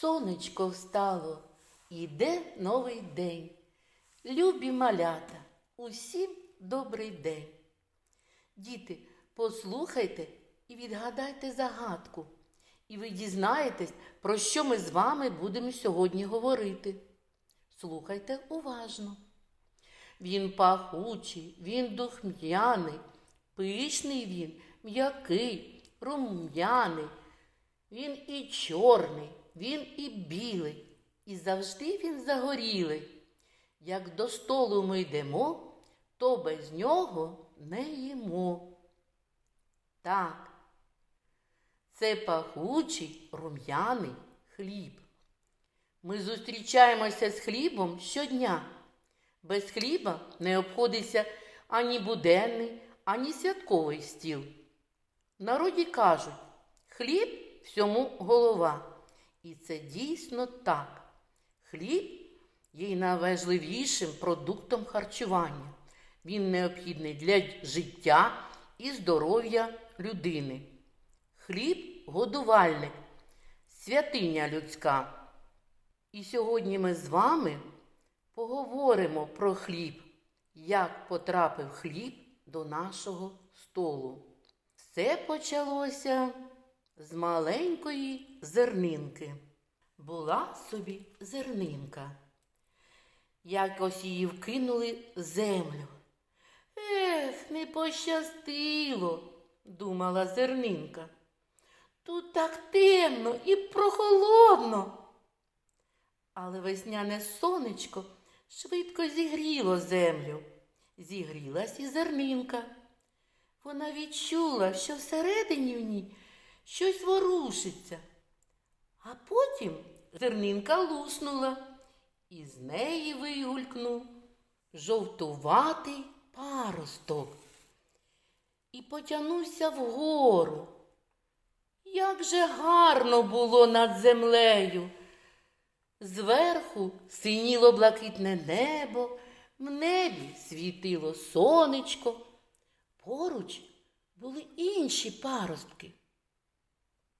Сонечко встало, іде новий день. Любі малята, усім добрий день. Діти, послухайте і відгадайте загадку, і ви дізнаєтесь, про що ми з вами будемо сьогодні говорити. Слухайте уважно. Він пахучий, він духм'яний, пишний він, м'який, рум'яний. Він і чорний, він і білий, і завжди він загорілий. Як до столу ми йдемо, то без нього не їмо. Так, це пахучий рум'яний хліб. Ми зустрічаємося з хлібом щодня. Без хліба не обходиться ані буденний, ані святковий стіл. Народі кажуть, хліб всьому голова. І це дійсно так. Хліб є найважливішим продуктом харчування. Він необхідний для життя і здоров'я людини. Хліб годувальник, святиня людська. І сьогодні ми з вами поговоримо про хліб, як потрапив хліб до нашого столу. Все почалося з маленької зернинки. Була собі зернинка. Якось її вкинули в землю. Ех, не пощастило, думала зернинка. Тут так темно і прохолодно. Але весняне сонечко швидко зігріло землю. Зігрілась і зернинка. Вона відчула, що всередині в ній щось ворушиться. А потім зернинка луснула, і з неї вигулькнув жовтуватий паросток і потягнувся вгору. Як же гарно було над землею. Зверху синіло блакитне небо, в небі світило сонечко. Поруч були інші паростки.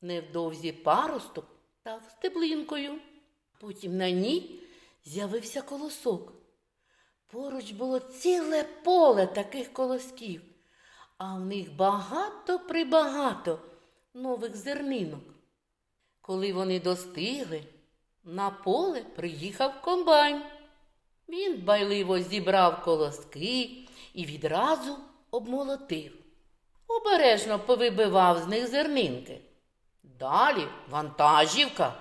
Невдовзі паросток став стеблинкою. Потім на ній з'явився колосок. Поруч було ціле поле таких колосків, а в них багато прибагато нових зернинок. Коли вони достигли, на поле приїхав комбайн. Він байливо зібрав колоски і відразу обмолотив. Обережно повибивав з них зернинки. Далі вантажівка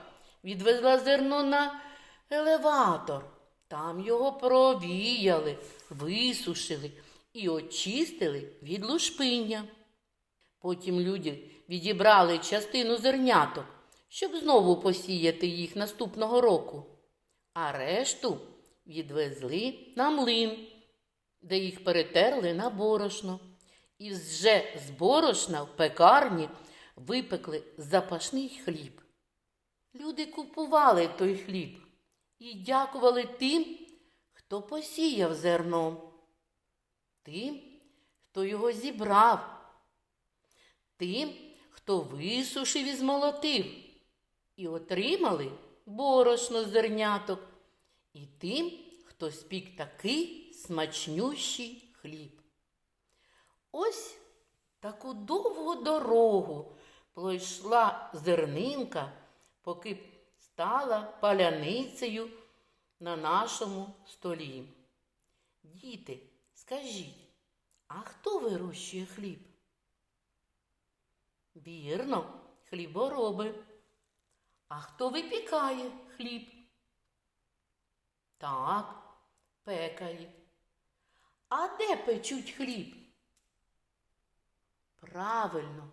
відвезла зерно на елеватор. Там його провіяли, висушили і очистили від лушпиння. Потім люди відібрали частину зерняток, щоб знову посіяти їх наступного року, а решту відвезли на млин, де їх перетерли на борошно. І вже з борошна в пекарні випекли запашний хліб. Люди купували той хліб і дякували тим, хто посіяв зерно, тим, хто його зібрав, тим, хто висушив і змолотив, і отримали борошно зерняток, і тим, хто спік такий смачнющий хліб. Ось таку довгу дорогу пройшла зернинка, поки стала паляницею на нашому столі. Діти, скажіть, а хто вирощує хліб? Вірно, хлібороби. А хто випікає хліб? Так, пекарі. А де печуть хліб? Правильно,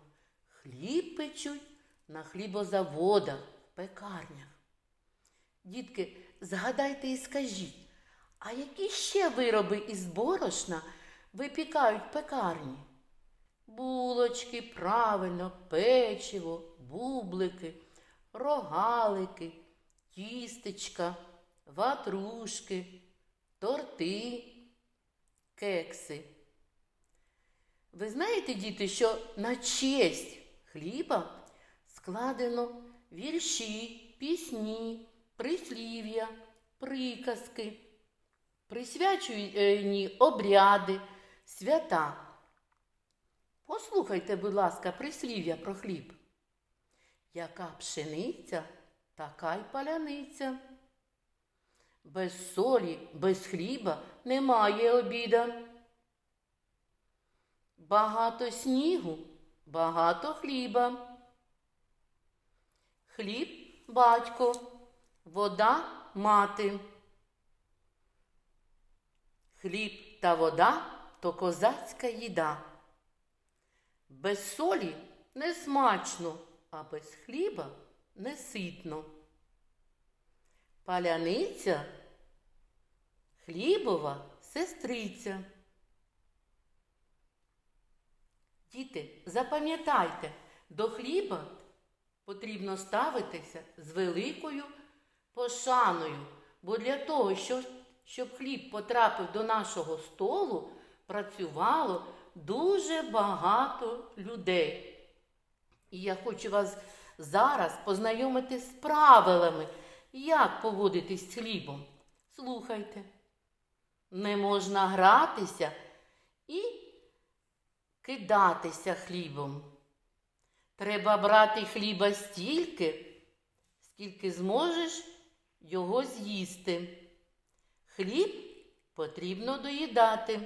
хліб печуть на хлібозаводах, в пекарнях. Дітки, згадайте і скажіть, а які ще вироби із борошна випікають в пекарні? Булочки, правильно, печиво, бублики, рогалики, тістечка, ватрушки, торти, кекси. Ви знаєте, діти, що на честь хліба складено вірші, пісні, прислів'я, приказки, присвячені обряди, свята. Послухайте, будь ласка, прислів'я про хліб. Яка пшениця, така й паляниця. Без солі, без хліба немає обіда. Багато снігу, багато хліба. Хліб батько, вода мати. Хліб та вода то козацька їда. Без солі не смачно, а без хліба не ситно. Паляниця хлібова сестриця. Діти, запам'ятайте, до хліба потрібно ставитися з великою пошаною, бо для того, щоб, хліб потрапив до нашого столу, працювало дуже багато людей. І я хочу вас зараз познайомити з правилами, як поводитись з хлібом. Слухайте, не можна гратися і кидатися хлібом. Треба брати хліба стільки, скільки зможеш його з'їсти. Хліб потрібно доїдати.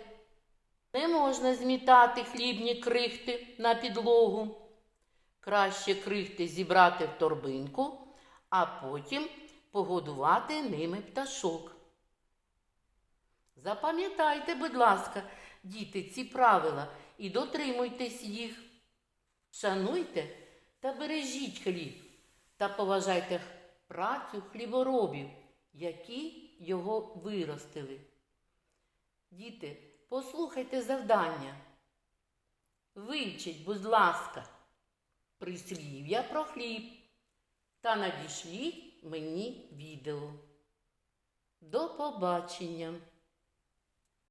Не можна змітати хлібні крихти на підлогу. Краще крихти зібрати в торбинку, а потім погодувати ними пташок. Запам'ятайте, будь ласка, діти, ці правила і дотримуйтесь їх. Шануйте та бережіть хліб та поважайте працю хліборобів, які його виростили. Діти, послухайте завдання. Вивчіть, будь ласка, прислів'я про хліб та надішліть мені відео. До побачення!